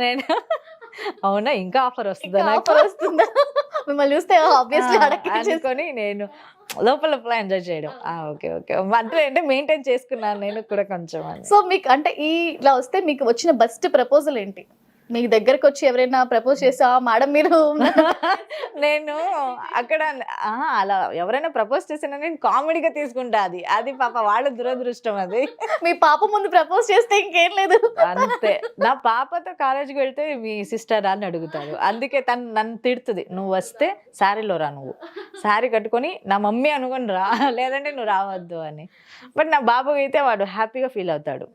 నేను అవునా? ఇంకా ఆఫర్ వస్తుందా offer వస్తుందా? మిమ్మల్ని చూస్తే ఆబ్వియస్లీ ఆ, అడగ అనుకొని నేను లోపల లోపల ఎంజాయ్ చేయడం. Okay okay. అంటే అంటే మెయింటైన్ చేసుకున్నాను నేను కూడా కొంచెం సో మీకు అంటే ఈ ఇలా వస్తే మీకు వచ్చిన బెస్ట్ ప్రపోజల్ ఏంటి? మీకు దగ్గరకు వచ్చి ఎవరైనా ప్రపోజ్ చేసా మేడం మీరు నేను అక్కడ అలా ఎవరైనా ప్రపోజ్ చేసినా నేను కామెడీగా తీసుకుంటా అది. అది పాప వాళ్ళ దురదృష్టం అది. మీ పాప ముందు ప్రపోజ్ చేస్తే ఇంకేం లేదు. అంతే. నా పాపతో కాలేజీకి వెళ్తే మీ సిస్టర్ అని అడుగుతారు. అందుకే తను నన్ను తిడుతుంది. నువ్వు వస్తే శారీలో రా నువ్వు. శారీ కట్టుకొని నా మమ్మీ అనుకొని రా. లేదంటే నువ్వు రావద్దు అని. బట్ నా బాబు అయితే వాడు హ్యాపీగా ఫీల్ అవుతాడు.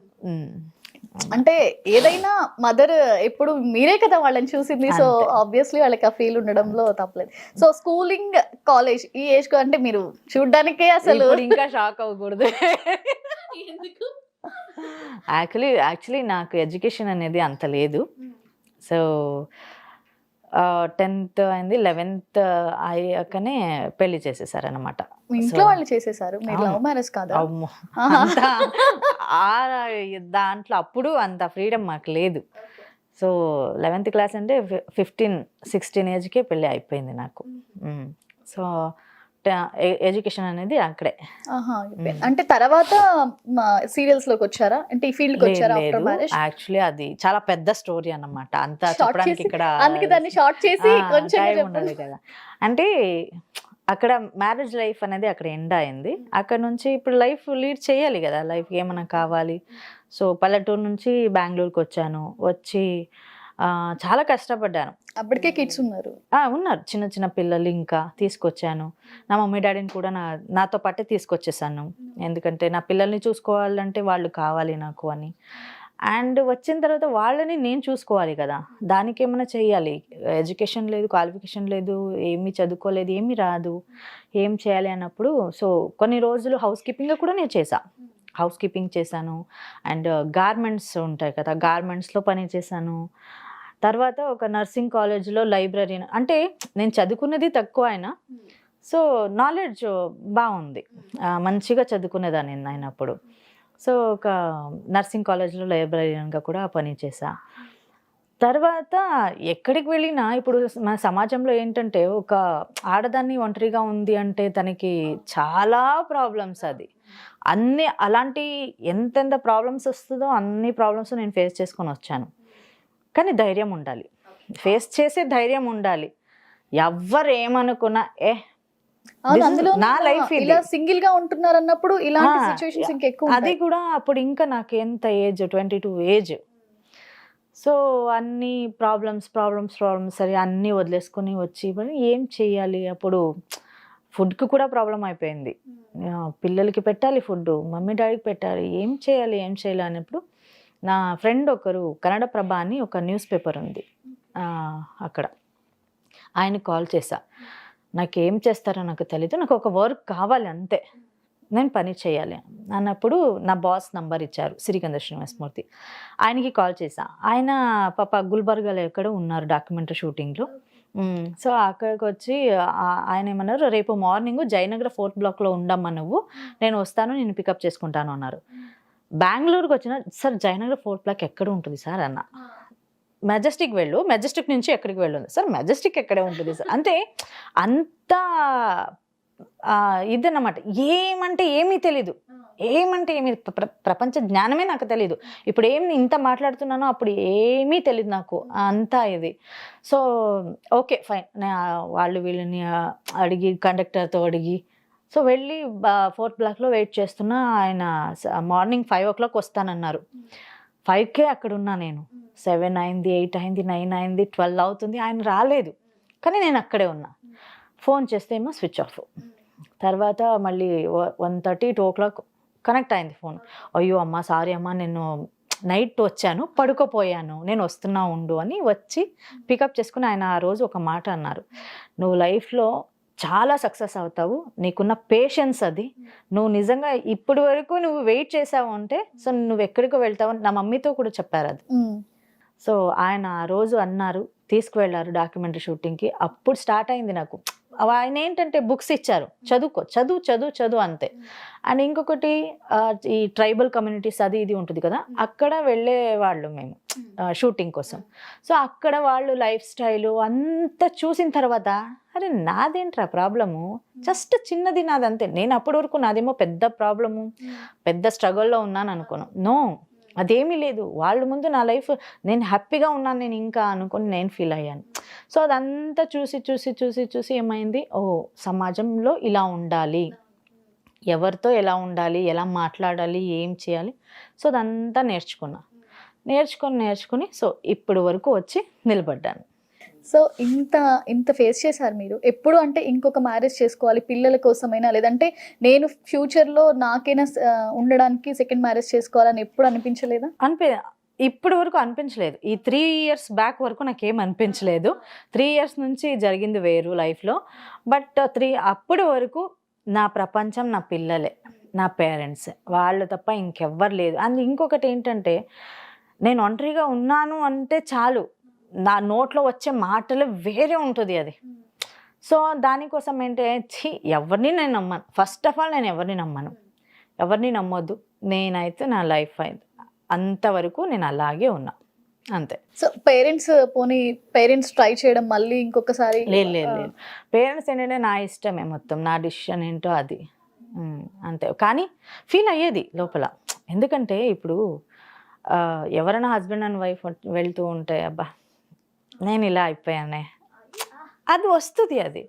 అంటే ఏదైనా మదర్ ఎప్పుడు మీరే కదా వాళ్ళని చూసింది. సో. ఆబ్వియస్లీ వాళ్ళకి ఆ ఫీల్ ఉండడంలో తప్పలేదు. సో స్కూలింగ్ కాలేజ్ ఈ ఏజ్కు అంటే మీరు చూడ్డానికే అసలు. ఇంకా షాక్ అవ్వకూడదు. యాక్చువల్లీ యాక్చువల్లీ నాకు ఎడ్యుకేషన్ అనేది అంత లేదు. సో టెన్త్ అయింది లెవెన్త్ అయ్యాకనే పెళ్ళి చేసేసారనమాట మీ ఇంట్లో వాళ్ళు చేసేసారు. లవ్ మ్యారేజ్ కాదా? అమ్మో దాంట్లో అప్పుడు అంత ఫ్రీడమ్ మాకు లేదు. సో లెవెన్త్ క్లాస్ అంటే ఫిఫ్టీన్ సిక్స్టీన్ ఏజ్కే పెళ్ళి అయిపోయింది నాకు. సో ఎడ్యుకేషన్ అనేది అక్కడే. అంటే తర్వాత సీరియల్స్లోకి వచ్చారా? అంటే ఈ ఫీల్డ్కి వచ్చారా యాక్చువల్లీ అది చాలా పెద్ద స్టోరీ అన్నమాట. అంత చెప్పడానికి ఇక్కడ అందుకే దాన్ని షార్ట్ చేసి కొంచెం. ఉండదు కదా. అంటే అక్కడ మ్యారేజ్ లైఫ్ అనేది అక్కడ ఎండ్ అయింది. అక్కడ నుంచి ఇప్పుడు లైఫ్ లీడ్ చేయాలి కదా. లైఫ్ ఏమైనా కావాలి. సో పల్లెటూరు నుంచి బెంగళూరుకి వచ్చాను. వచ్చి చాలా కష్టపడ్డాను. అప్పటికే కిడ్స్ ఉన్నారు. ఉన్నారు. చిన్న చిన్న పిల్లలు ఇంకా తీసుకొచ్చాను. నా మమ్మీ డాడీని కూడా నా నాతో పాటే తీసుకొచ్చేసాను. ఎందుకంటే నా పిల్లల్ని చూసుకోవాలంటే వాళ్ళు కావాలి నాకు అని. అండ్ వచ్చిన తర్వాత వాళ్ళని నేను చూసుకోవాలి కదా. దానికి ఏమైనా చేయాలి? ఎడ్యుకేషన్ లేదు క్వాలిఫికేషన్ లేదు ఏమీ చదువుకోలేదు ఏమీ రాదు ఏం చేయాలి అన్నప్పుడు సో కొన్ని రోజులు హౌస్ కీపింగ్ కూడా నేను చేసా హౌస్ కీపింగ్ చేశాను. అండ్ గార్మెంట్స్ ఉంటాయి కదా గార్మెంట్స్లో పని చేశాను. తర్వాత ఒక నర్సింగ్ కాలేజ్లో లైబ్రరీ అంటే నేను చదువుకున్నది తక్కువ అయినా. సో నాలెడ్జ్ బాగుంది. మంచిగా చదువుకునేదాన్ని నేను అయినప్పుడు. సో ఒక నర్సింగ్ కాలేజ్లో లైబ్రరీగా కూడా పనిచేసా తర్వాత ఎక్కడికి వెళ్ళినా ఇప్పుడు మన సమాజంలో ఏంటంటే ఒక ఆడదాన్ని ఒంటరిగా ఉంది అంటే తనకి చాలా ప్రాబ్లమ్స్ అది. అన్ని అలాంటి ఎంతెంత ప్రాబ్లమ్స్ వస్తుందో అన్ని ప్రాబ్లమ్స్ నేను ఫేస్ చేసుకొని వచ్చాను. కానీ ధైర్యం ఉండాలి. ఫేస్ చేసే ధైర్యం ఉండాలి. ఎవ్వరు ఏమనుకున్నా ఏ నా ఇది. ఇలా సింగిల్గా ఉంటున్నారు అన్నప్పుడు ఇలాంటి ఇంకెక్కువ అది. కూడా అప్పుడు ఇంకా నాకు ఎంత age twenty two age so అన్ని ప్రాబ్లమ్స్ ప్రాబ్లమ్స్ ప్రాబ్లమ్స్ సరే అన్నీ వదిలేసుకొని వచ్చి ఏం చేయాలి? అప్పుడు ఫుడ్కి కూడా ప్రాబ్లం అయిపోయింది. పిల్లలకి పెట్టాలి ఫుడ్ మమ్మీ డాడీకి పెట్టాలి. ఏం చేయాలి ఏం చేయాలి? అన్నప్పుడు నా ఫ్రెండ్ ఒకరు కన్నడ ప్రభ అని ఒక న్యూస్ పేపర్ ఉంది. అక్కడ. ఆయన కాల్ చేశా. నాకు ఏం చేస్తారో నాకు తెలీదు. నాకు ఒక వర్క్ కావాలి అంతే. నేను పని చేయాలి అన్నప్పుడు నా బాస్ నంబర్ ఇచ్చారు సిరిగంధ శ్రీనివాసమూర్తి. ఆయనకి కాల్ చేశా. ఆయన పాప గుల్బర్గాలో ఎక్కడో ఉన్నారు డాక్యుమెంటరీ షూటింగ్లో. సో అక్కడికి వచ్చి ఆయన ఏమన్నారు రేపు మార్నింగ్ జయనగర్ ఫోర్త్ బ్లాక్లో ఉండమ్మా నువ్వు. నేను వస్తాను నేను పికప్ చేసుకుంటాను అన్నారు. బెంగళూరుకి వచ్చిన సార్ జయనగర్ ఫోర్త్ బ్లాక్ ఎక్కడ ఉంటుంది సార్? అన్న. మెజెస్టిక్ వెళ్ళు మెజెస్టిక్ నుంచి ఎక్కడికి వెళ్ళు సార్ మెజెస్టిక్ ఎక్కడే ఉంటుంది సార్? అంటే అంత ఆ, ఇదన్నమాట. ఏమంటే ఏమీ తెలీదు. ఏమంటే ఏమి ప్ర- ప్ర- ప్రపంచ జ్ఞానమే నాకు తెలీదు. ఇప్పుడు ఏం ఇంత మాట్లాడుతున్నానో అప్పుడు ఏమీ తెలియదు నాకు. అంతా ఇది. So okay fine. వాళ్ళు వీళ్ళని అడిగి కండక్టర్తో అడిగి సో వెళ్ళి ఫోర్త్ బ్లాక్లో వెయిట్ చేస్తున్నా ఆయన మార్నింగ్ ఫైవ్ ఓ క్లాక్ వస్తానన్నారు. ఫైవ్కే అక్కడ ఉన్నా నేను. సెవెన్ అయింది ఎయిట్ అయింది నైన్ అయింది ట్వెల్వ్ అవుతుంది ఆయన రాలేదు. కానీ నేను అక్కడే ఉన్నా. ఫోన్ చేస్తే ఏమో స్విచ్ ఆఫ్. తర్వాత మళ్ళీ one thirty two o'clock connect అయింది ఫోన్. అయ్యో అమ్మ సారీ అమ్మ నేను నైట్ వచ్చాను పడుకోపోయాను నేను వస్తున్నా ఉండు అని వచ్చి పికప్ చేసుకుని ఆయన ఆ రోజు ఒక మాట అన్నారు. నువ్వు లైఫ్లో చాలా సక్సెస్ అవుతావు. నీకున్న పేషెన్స్ అది. నువ్వు నిజంగా ఇప్పటి వరకు నువ్వు వెయిట్ చేసావు అంటే సో నువ్వు ఎక్కడికో వెళ్తావు అని నా మమ్మీతో కూడా చెప్పారు అది. సో ఆయన ఆ రోజు అన్నారు తీసుకువెళ్ళారు డాక్యుమెంటరీ షూటింగ్కి. అప్పుడు స్టార్ట్ అయింది నాకు. ఆయన ఏంటంటే బుక్స్ ఇచ్చారు. చదువుకో చదువు చదువు చదువు అంతే. అండ్ ఇంకొకటి ఈ ట్రైబల్ కమ్యూనిటీస్ అది ఇది ఉంటుంది కదా. అక్కడ వెళ్ళే వాళ్ళు మేము షూటింగ్ కోసం. సో అక్కడ వాళ్ళు లైఫ్ స్టైల్ అంతా చూసిన తర్వాత అరే నాదేంట్రా ప్రాబ్లము? జస్ట్ చిన్నది నాది అంతే నేను అప్పటి వరకు నాదేమో పెద్ద ప్రాబ్లము పెద్ద స్ట్రగుల్లో ఉన్నాను అనుకోను. నో అదేమీ లేదు. వాళ్ళ ముందు నా లైఫ్ నేను హ్యాపీగా ఉన్నాను నేను ఇంకా అనుకొని నేను ఫీల్ అయ్యాను. సో అదంతా చూసి చూసి చూసి చూసి ఏమైంది? ఓ సమాజంలో ఇలా ఉండాలి. ఎవరితో ఎలా ఉండాలి? ఎలా మాట్లాడాలి? ఏం చేయాలి? సో అదంతా నేర్చుకున్నా. నేర్చుకొని నేర్చుకుని సో ఇప్పుడు వరకు వచ్చి నిలబడ్డాను. సో ఇంత ఇంత ఫేస్ చేశారు మీరు. ఎప్పుడు అంటే ఇంకొక మ్యారేజ్ చేసుకోవాలి పిల్లల కోసమైనా లేదంటే నేను ఫ్యూచర్లో నాకైనా ఉండడానికి సెకండ్ మ్యారేజ్ చేసుకోవాలని ఎప్పుడు అనిపించలేదా? అనిపి ఇప్పుడు వరకు అనిపించలేదు. ఈ త్రీ ఇయర్స్ బ్యాక్ వరకు నాకేం అనిపించలేదు. త్రీ ఇయర్స్ నుంచి జరిగింది వేరు లైఫ్లో బట్ త్రీ అప్పటి వరకు నా ప్రపంచం నా పిల్లలే నా పేరెంట్స్ వాళ్ళు తప్ప ఇంకెవ్వరు లేదు. అండ్ ఇంకొకటి ఏంటంటే నేను ఒంటరిగా ఉన్నాను అంటే చాలు. నా నోట్లో వచ్చే మాటలు వేరే ఉంటుంది అది. సో దానికోసం ఏంటి ఛీ ఎవరిని నేను నమ్మను. ఫస్ట్ ఆఫ్ ఆల్ నేను ఎవరిని నమ్మను. ఎవరిని నమ్మొద్దు. నేనైతే నా లైఫ్ అయింది. అంతవరకు నేను అలాగే ఉన్నా. అంతే. సో పేరెంట్స్ పోనీ పేరెంట్స్ ట్రై చేయడం మళ్ళీ ఇంకొకసారి లేదు లేదు లేదు. పేరెంట్స్ ఏంటంటే నా ఇష్టమే మొత్తం నా డిసిషన్ ఏంటో అది. అంతే. కానీ ఫీల్ అయ్యేది లోపల. ఎందుకంటే ఇప్పుడు ఎవరైనా హస్బెండ్ అండ్ వైఫ్ వెళ్తూ ఉంటే అబ్బా నేను ఇలా అయిపోయానే. అది వస్తుంది అది.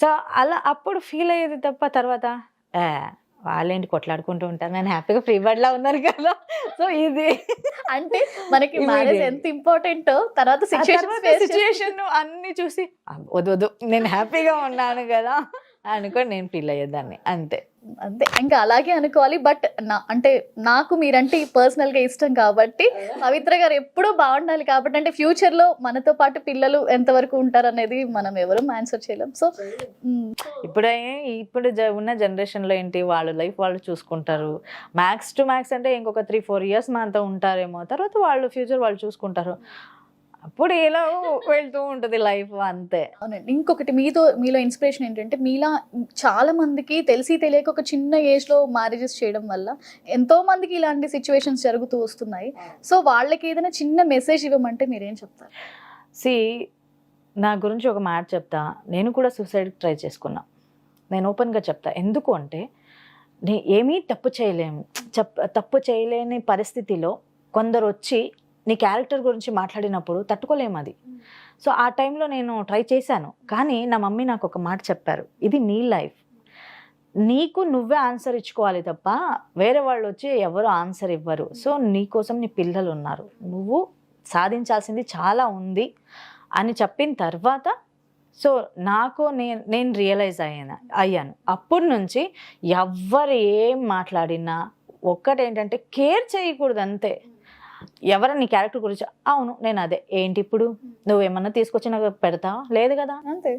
సో అలా అప్పుడు ఫీల్ అయ్యేది తప్ప తర్వాత "ఏ, వాళ్ళేంటి కొట్లాడుకుంటూ ఉంటారు. నేను హ్యాపీగా ఫ్రీ బర్డ్లా ఉన్నారు కదా. సో ఇది. అంటే మనకి. మ్యారేజ్ ఎంత ఇంపార్టెంట్ తర్వాత సిచ్యువేషన్ సిచ్యుయేషన్ అన్ని చూసి "ఆ, వద్దు వద్దు నేను హ్యాపీగా ఉన్నాను కదా అనుకొని నేను ఫీల్ అయ్యేదాన్ని. అంతే. అంతే. ఇంకా అలాగే అనుకోవాలి బట్ నా అంటే నాకు మీరంటే పర్సనల్గా ఇష్టం కాబట్టి పవిత్ర గారు ఎప్పుడూ బాగుండాలి కాబట్టి అంటే ఫ్యూచర్లో మనతో పాటు పిల్లలు ఎంతవరకు ఉంటారు అనేది మనం ఎవరు ఆన్సర్ చేయలేం. సో ఇప్పుడే ఇప్పుడు జ- ఉన్న జనరేషన్లో ఏంటి వాళ్ళ లైఫ్ వాళ్ళు చూసుకుంటారు. మ్యాక్స్ టు మ్యాక్స్ అంటే ఇంకొక త్రీ ఫోర్ ఇయర్స్ మనతో ఉంటారేమో తర్వాత వాళ్ళు ఫ్యూచర్ వాళ్ళు చూసుకుంటారు. అప్పుడు ఎలా వెళ్తూ ఉంటుంది లైఫ్ అంతే. అవునండి. ఇంకొకటి మీతో మీలో ఇన్స్పిరేషన్ ఏంటంటే మీలా చాలా మందికి తెలిసి తెలియక ఒక చిన్న ఏజ్లో మ్యారేజెస్ చేయడం వల్ల ఎంతో మందికి ఇలాంటి సిచ్యువేషన్స్ జరుగుతూ వస్తున్నాయి. సో వాళ్ళకి ఏదైనా చిన్న మెసేజ్ ఇవ్వమంటే మీరేం చెప్తారు? సి నా గురించి ఒక మాట చెప్తా. నేను కూడా సూసైడ్ ట్రై చేసుకున్నా. నేను ఓపెన్గా చెప్తా. ఎందుకు అంటే నే ఏమీ తప్పు చేయలేము చెప్ తప్పు చేయలేని పరిస్థితిలో కొందరు వచ్చి నీ క్యారెక్టర్ గురించి మాట్లాడినప్పుడు తట్టుకోలేము అది. సో ఆ టైంలో నేను ట్రై చేశాను. కానీ నా మమ్మీ నాకు ఒక మాట చెప్పారు. ఇది నీ లైఫ్. నీకు నువ్వే ఆన్సర్ ఇచ్చుకోవాలి తప్ప వేరే వాళ్ళు వచ్చి ఎవరు ఆన్సర్ ఇవ్వరు. సో నీకోసం నీ పిల్లలు ఉన్నారు. నువ్వు సాధించాల్సింది చాలా ఉంది అని చెప్పిన తర్వాత సో నాకు నేను నేను రియలైజ్ అయ్యాను అయ్యాను. అప్పటి నుంచి ఎవ్వరు ఏం మాట్లాడినా ఒక్కటేంటంటే కేర్ చేయకూడదు అంతే. ఎవరైనా నీ క్యారెక్టర్ గురించి అవును నేను అదే. ఏంటి ఇప్పుడు? నువ్వేమన్నా తీసుకొచ్చి నాకు పెడతావా లేదు కదా? అంతే.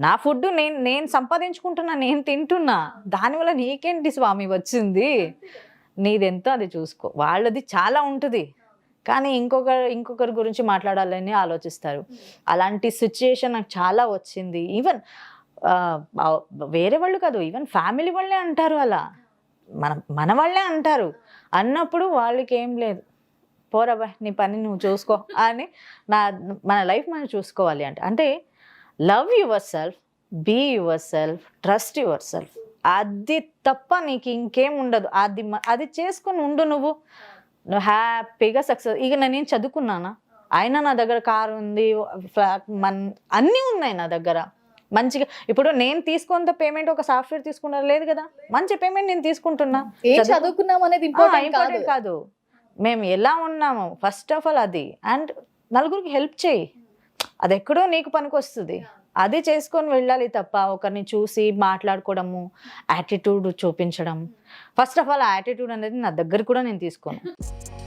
నా ఫుడ్ నేను నేను సంపాదించుకుంటున్నా నేను తింటున్నా. దానివల్ల నీకేంటి స్వామి వచ్చింది? నీదెంతో అది చూసుకో. వాళ్ళది చాలా ఉంటుంది. కానీ ఇంకొకరు ఇంకొకరి గురించి మాట్లాడాలని ఆలోచిస్తారు. అలాంటి సిచ్యుయేషన్ నాకు చాలా వచ్చింది. ఈవెన్ వేరే వాళ్ళు కాదు ఈవెన్ ఫ్యామిలీ వాళ్ళే అంటారు అలా. మన మన వాళ్ళే అంటారు. అన్నప్పుడు వాళ్ళకి ఏం లేదు. పోరాబా నీ పని నువ్వు చూసుకో అని నా మన లైఫ్ మనం చూసుకోవాలి అంటే. అంటే love yourself be yourself trust yourself అది తప్ప నీకు ఇంకేం ఉండదు. అది అది చేసుకొని ఉండు నువ్వు. నువ్వు హ్యాపీగా సక్సెస్ ఇక నేను చదువుకున్నానా? అయినా నా దగ్గర కారు ఉంది ఫ్లాట్ మన్ అన్నీ ఉన్నాయి నా దగ్గర. మంచిగా ఇప్పుడు నేను తీసుకున్నంత పేమెంట్ ఒక సాఫ్ట్వేర్ తీసుకున్నారు? లేదు కదా. మంచి పేమెంట్ నేను తీసుకుంటున్నా. చదువుకున్నాం అనేది ఇంపార్టెంట్ కాదు. మేము ఎలా ఉన్నాము ఫస్ట్ ఆఫ్ ఆల్ అది. అండ్ నలుగురికి హెల్ప్ చేయి. అది ఎక్కడో నీకు పనికొస్తుంది. అది చేసుకొని వెళ్ళాలి తప్ప ఒకరిని చూసి మాట్లాడుకోవడము యాటిట్యూడ్ చూపించడం. ఫస్ట్ ఆఫ్ ఆల్ యాటిట్యూడ్ అనేది నా దగ్గర కూడా నేను తీసుకోను.